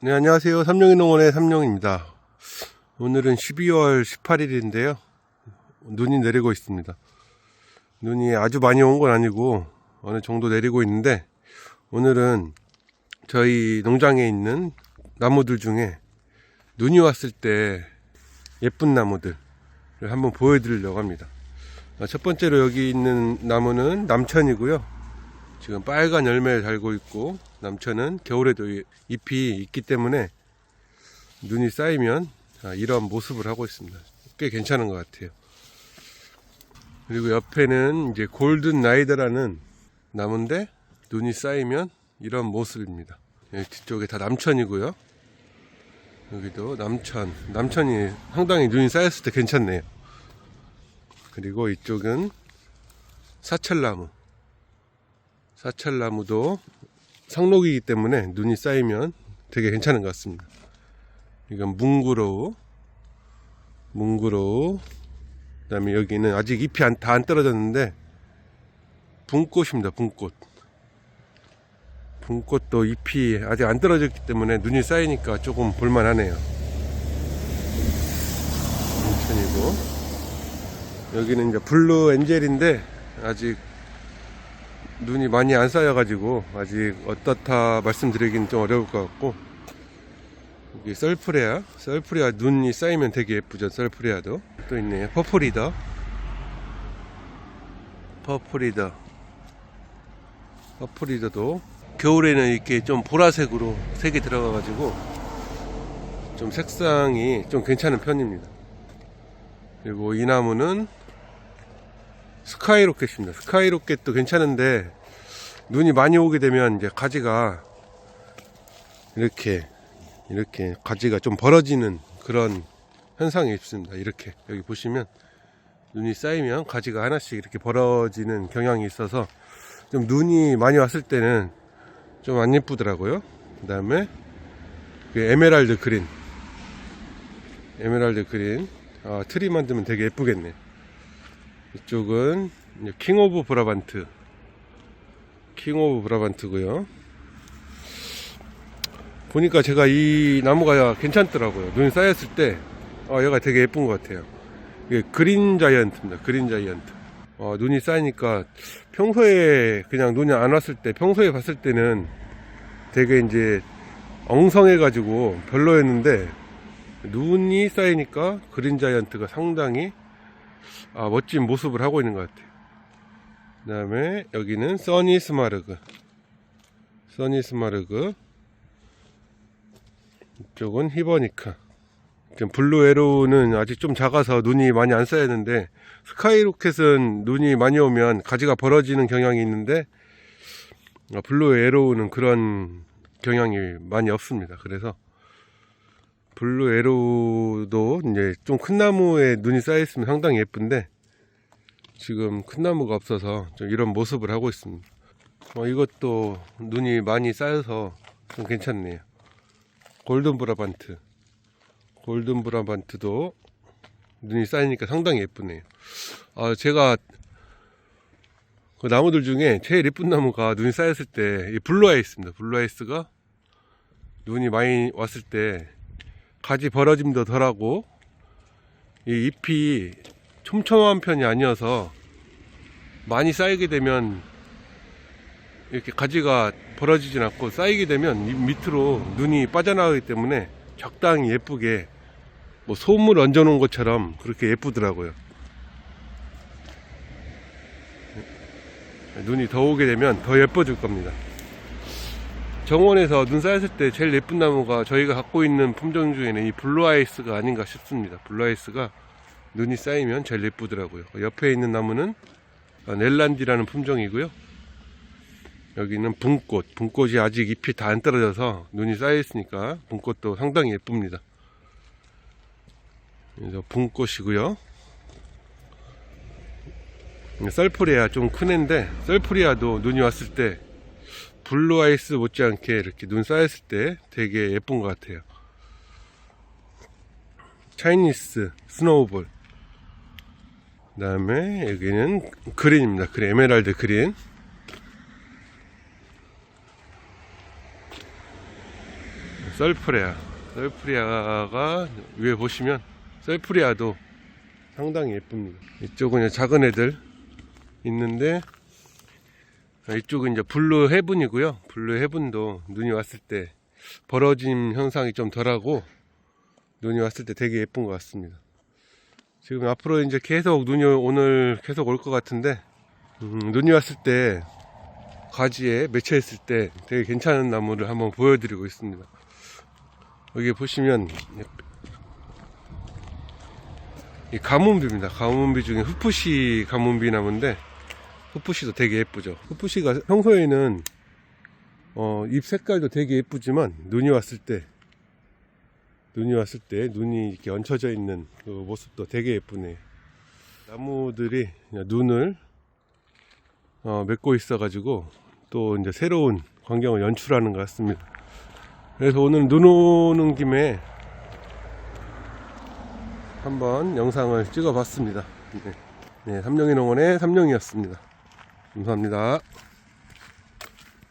네, 안녕하세요. 삼룡이 농원의 삼룡입니다. 오늘은 12월 18일인데요. 눈이 내리고 있습니다. 눈이 아주 많이 온 건 아니고 어느 정도 내리고 있는데 오늘은 저희 농장에 있는 나무들 중에 눈이 왔을 때 예쁜 나무들을 한번 보여드리려고 합니다. 어, 첫 번째로 여기 있는 나무는 남천이고요. 지금 빨간 열매를 달고 있고 남천은 겨울에도 이- 잎이 있기 때문에 눈이 쌓이면 아, 이런 모습을 하고 있습니다. 꽤 괜찮은 것 같아요. 그리고 옆에는 이제 골든 라이더라는 나무인데 눈이 쌓이면 이런 모습입니다. 여기 뒤쪽에 다 남천이고요. 여기도 남천, 남천이 상당히 눈이 쌓였을 때 괜찮네요. 그리고 이쪽은 사철나무. 사철나무도 상록이기 때문에 눈이 쌓이면 되게 괜찮은 것 같습니다. 이건 뭉그로우, 뭉그로우. 그다음에 여기는 아직 잎이 다안 떨어졌는데 붕꽃입니다. 붕꽃. 붕꽃도 잎이 아직 안 떨어졌기 때문에 눈이 쌓이니까 조금 볼만하네요. 인천이고 여기는 이제 블루 엔젤인데 아직 눈이 많이 안 쌓여가지고 아직 어떻다 말씀드리긴 좀 어려울 것 같고. 여기 썰프레아 썰프레아 눈이 쌓이면 되게 예쁘죠 썰프레아도. 또 있네요. 퍼플리더. 퍼플리더. 퍼플리더도 겨울에는 이렇게 좀 보라색으로 색이 들어가가지고 좀 색상이 좀 괜찮은 편입니다. 그리고 이 나무는 스카이로켓입니다. 스카이로켓도 괜찮은데 눈이 많이 오게 되면 이제 가지가 이렇게 이렇게 가지가 좀 벌어지는 그런 현상이 있습니다. 이렇게 여기 보시면 눈이 쌓이면 가지가 하나씩 이렇게 벌어지는 경향이 있어서 좀 눈이 많이 왔을 때는 좀 안 예쁘더라고요. 그 다음에 에메랄드 그린 에메랄드 그린 아, 트리 만들면 되게 예쁘겠네. 이쪽은 킹 오브 브라반트. 킹 오브 브라반트고요. 보니까 제가 이 나무가 괜찮더라고요. 눈이 쌓였을 때, 어, 얘가 되게 예쁜 것 같아요. 이게 그린 자이언트입니다. 그린 자이언트. 어, 눈이 쌓이니까 평소에 그냥 눈이 안 왔을 때, 평소에 봤을 때는 되게 이제 엉성해 가지고 별로였는데, 눈이 쌓이니까 그린 자이언트가 상당히 아, 멋진 모습을 하고 있는 것 같아요. 그 다음에 여기는 써니 스마르그. 써니 스마르그. 이쪽은 히버니카. 지금 블루 에로우는 아직 좀 작아서 눈이 많이 안 쌓였는데 스카이로켓은 눈이 많이 오면 가지가 벌어지는 경향이 있는데 아, 블루 에로우는 그런 경향이 많이 없습니다. 그래서 블루 에로우도 이제 좀 큰 나무에 눈이 쌓여 있으면 상당히 예쁜데 지금 큰 나무가 없어서 좀 이런 모습을 하고 있습니다. 어, 이것도 눈이 많이 쌓여서 좀 괜찮네요. 골든 브라반트. 골든 브라반트도 눈이 쌓이니까 상당히 예쁘네요. 아, 제가 그 나무들 중에 제일 예쁜 나무가 눈이 쌓였을 때 이 블루 아이스입니다. 블루 아이스가 눈이 많이 왔을 때 가지 벌어짐도 덜하고 이 잎이 촘촘한 편이 아니어서 많이 쌓이게 되면 이렇게 가지가 벌어지진 않고 쌓이게 되면 잎 밑으로 눈이 빠져나가기 때문에 적당히 예쁘게 뭐 솜을 얹어 놓은 것처럼 그렇게 예쁘더라고요. 눈이 더 오게 되면 더 예뻐질 겁니다. 정원에서 눈 쌓였을 때 제일 예쁜 나무가 저희가 갖고 있는 품종 중에는 이 블루아이스가 아닌가 싶습니다. 블루아이스가 눈이 쌓이면 제일 예쁘더라고요. 옆에 있는 나무는 넬란디라는 품종이고요. 여기는 붕꽃. 붕꽃이 아직 잎이 다 안 떨어져서 눈이 쌓여 있으니까 붕꽃도 상당히 예쁩니다. 그래서 붕꽃이고요. 썰프리아 좀 큰 애인데 썰프리아도 눈이 왔을 때 블루 아이스 못지않게 이렇게 눈 쌓였을 때 되게 예쁜 것 같아요. 차이니스 스노우볼. 그 다음에 여기는 그린입니다. 그린, 에메랄드 그린. 썰프레아. 썰프레아가 위에 보시면 썰프레아도 상당히 예쁩니다. 이쪽은 작은 애들 있는데 아, 이쪽은 이제 블루 헤븐이고요. 블루 헤븐도 눈이 왔을 때 벌어짐 현상이 좀 덜하고 눈이 왔을 때 되게 예쁜 것 같습니다. 지금 앞으로 이제 계속 눈이 오늘 계속 올 것 같은데 음, 눈이 왔을 때 가지에 맺혀 있을 때 되게 괜찮은 나무를 한번 보여드리고 있습니다. 여기 보시면 이 가문비입니다. 가문비 중에 후푸시 가문비 나무인데 후푸시도 되게 예쁘죠. 후푸시가 평소에는 어, 잎 색깔도 되게 예쁘지만 눈이 왔을 때 눈이 왔을 때 눈이 이렇게 얹혀져 있는 그 모습도 되게 예쁘네요. 나무들이 눈을 어, 맺고 있어 가지고 또 이제 새로운 광경을 연출하는 것 같습니다. 그래서 오늘 눈 오는 김에 한번 영상을 찍어 봤습니다. 네, 네 삼룡이 농원의 삼룡이었습니다. 감사합니다.